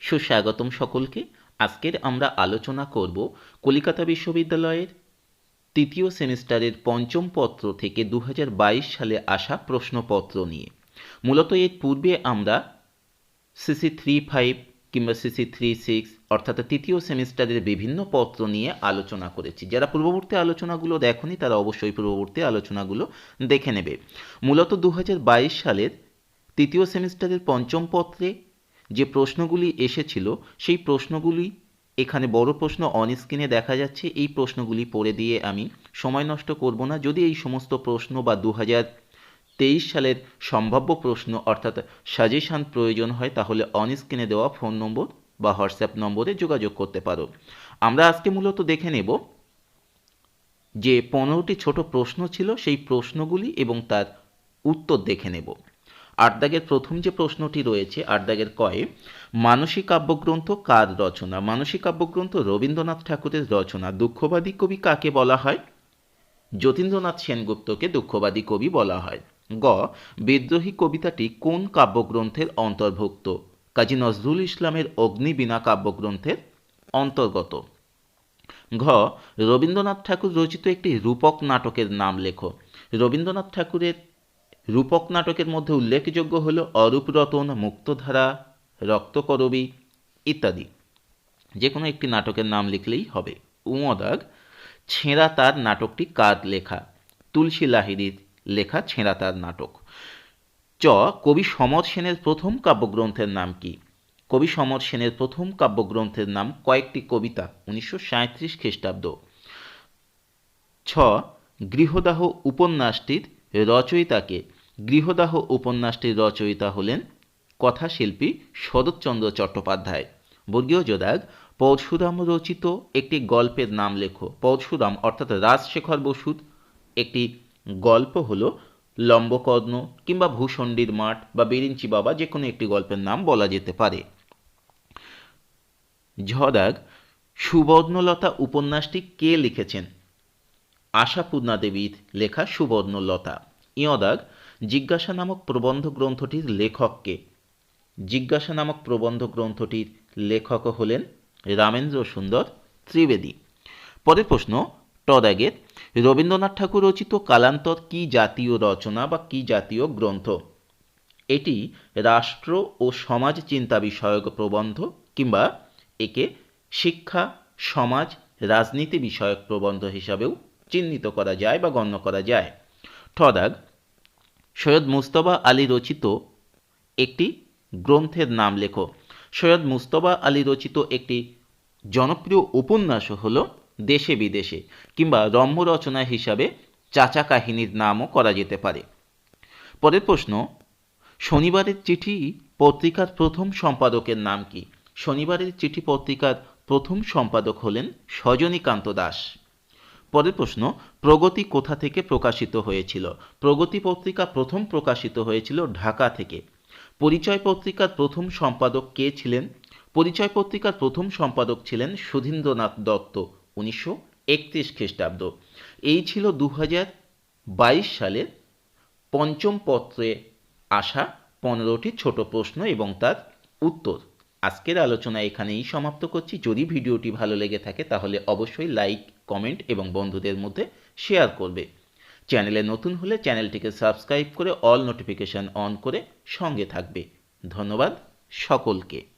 সুস্বাগতম সকলকে। আজকের আমরা আলোচনা করব কলিকাতা বিশ্ববিদ্যালয়ের তৃতীয় সেমিস্টারের পঞ্চম পত্র থেকে দু হাজার বাইশ সালে আসা প্রশ্নপত্র নিয়ে। মূলত এর পূর্বে আমরা সিসি থ্রি ফাইভ কিংবা সিসি থ্রি সিক্স অর্থাৎ তৃতীয় সেমিস্টারের বিভিন্ন পত্র নিয়ে আলোচনা করেছি। যারা পূর্ববর্তী আলোচনাগুলো দেখনি, তারা অবশ্যই পূর্ববর্তী আলোচনাগুলো দেখে নেবে। মূলত দু হাজার বাইশ সালের তৃতীয় সেমিস্টারের পঞ্চম পত্রে যে প্রশ্নগুলি এসেছিল, সেই প্রশ্নগুলি, এখানে বড় প্রশ্ন অন স্ক্রিনে দেখা যাচ্ছে, এই প্রশ্নগুলি পড়ে দিয়ে আমি সময় নষ্ট করব না। যদি এই সমস্ত প্রশ্ন বা দু তেইশ সালের সম্ভাব্য প্রশ্ন, অর্থাৎ সাজেশান প্রয়োজন হয়, তাহলে অন স্ক্রিনে দেওয়া ফোন নম্বর বা হোয়াটসঅ্যাপ নম্বরে যোগাযোগ করতে পারো। আমরা আজকে মূলত দেখে নেব যে পনেরোটি ছোট প্রশ্ন ছিল, সেই প্রশ্নগুলি এবং তার উত্তর দেখে নেব। আট প্রথম যে প্রশ্নটি রয়েছে আট কয়ে মানসিক কাব্যগ্রন্থ কার রচনা? মানসিক কাব্যগ্রন্থ রবীন্দ্রনাথ ঠাকুরের রচনা। দুঃখবাদী কবি কাকে বলা হয়? যতীন্দ্রনাথ সেনগুপ্তকে দুঃখবাদী কবি বলা হয়। গ, বিদ্রোহী কবিতাটি কোন কাব্যগ্রন্থের অন্তর্ভুক্ত? কাজী নজরুল ইসলামের অগ্নিবীণা কাব্যগ্রন্থের অন্তর্গত। ঘ, রবীন্দ্রনাথ ঠাকুর রচিত একটি রূপক নাটকের নাম লেখো। রবীন্দ্রনাথ ঠাকুরের রূপক নাটকের মধ্যে উল্লেখযোগ্য হল অরূপরতন মুক্তধারা, রক্তকরবী ইত্যাদি। যে কোনো একটি নাটকের নাম লিখলেই হবে। উমদাগ ছেঁড়া তার নাটকটি কার লেখা? তুলসী লাহিড়ির লেখা ছেঁড়া তার নাটক। চ, কবি সমর সেনের প্রথম কাব্যগ্রন্থের নাম কি? কবি সমর সেনের প্রথম কাব্যগ্রন্থের নাম কয়েকটি কবিতা, উনিশশো সাঁত্রিশ খ্রিস্টাব্দ। ছ, গৃহদাহ উপন্যাসটির রচয়িতাকে গৃহদাহ উপন্যাসটির রচয়িতা হলেন কথাশিল্পী শরৎচন্দ্র চট্টোপাধ্যায়। বর্গীয় যোদাগ পরশুরাম রচিত একটি গল্পের নাম লেখো। পরশুরাম অর্থাৎ রাজশেখর বসুর একটি গল্প হলো লম্বকর্ণ কিংবা ভূষণ্ডীর মাঠ বা বেরিঞ্চি বাবা যে কোনো একটি গল্পের নাম বলা যেতে পারে। ঝদাগ সুবর্ণলতা উপন্যাসটি কে লিখেছেন? আশাপূর্ণা দেবীর লেখা সুবর্ণলতা। ইয়দাগ জিজ্ঞাসা নামক প্রবন্ধ গ্রন্থটির লেখককে। জিজ্ঞাসা নামক প্রবন্ধ গ্রন্থটির লেখক হলেন রামেন্দ্র সুন্দর ত্রিবেদী। পরের প্রশ্ন টদাগের রবীন্দ্রনাথ ঠাকুর রচিত কালান্তর কি জাতীয় রচনা বা কি জাতীয় গ্রন্থ? এটি রাষ্ট্র ও সমাজ চিন্তা বিষয়ক প্রবন্ধ কিংবা একে শিক্ষা, সমাজ, রাজনীতি বিষয়ক প্রবন্ধ হিসাবেও চিহ্নিত করা যায় বা গণ্য করা যায়। ঠদাগ সৈয়দ মুস্তফা আলী রচিত একটি গ্রন্থের নাম লেখো। সৈয়দ মুস্তফা আলী রচিত একটি জনপ্রিয় উপন্যাস হল দেশে বিদেশে কিংবা রম্য রচনা হিসাবে চাচা কাহিনীর নামও করা যেতে পারে। পরের প্রশ্ন, শনিবারের চিঠি পত্রিকার প্রথম সম্পাদকের নাম কি? শনিবারের চিঠি পত্রিকার প্রথম সম্পাদক হলেন সজনীকান্ত দাস। পরের প্রশ্ন প্রগতি কোথা থেকে প্রকাশিত হয়েছিল? প্রগতি পত্রিকা প্রথম প্রকাশিত হয়েছিল ঢাকা থেকে। পরিচয় পত্রিকার প্রথম সম্পাদক কে ছিলেন? পরিচয় পত্রিকার প্রথম সম্পাদক ছিলেন সুধীন্দ্রনাথ দত্ত, উনিশশো একত্রিশ খ্রিস্টাব্দ। এই ছিল দু বাইশ সালের পঞ্চম পত্রে আসা পনেরোটি ছোট প্রশ্ন এবং তার উত্তর। আজকের আলোচনা এখানেই সমাপ্ত করছি। যদি ভিডিওটি ভালো লেগে থাকে তাহলে অবশ্যই লাইক, কমেন্ট এবং বন্ধুদের মধ্যে শেয়ার করবে। চ্যানেলে নতুন হলে চ্যানেলটিকে সাবস্ক্রাইব করে অল নোটিফিকেশান অন করে সঙ্গে থাকবে। ধন্যবাদ সকলকে।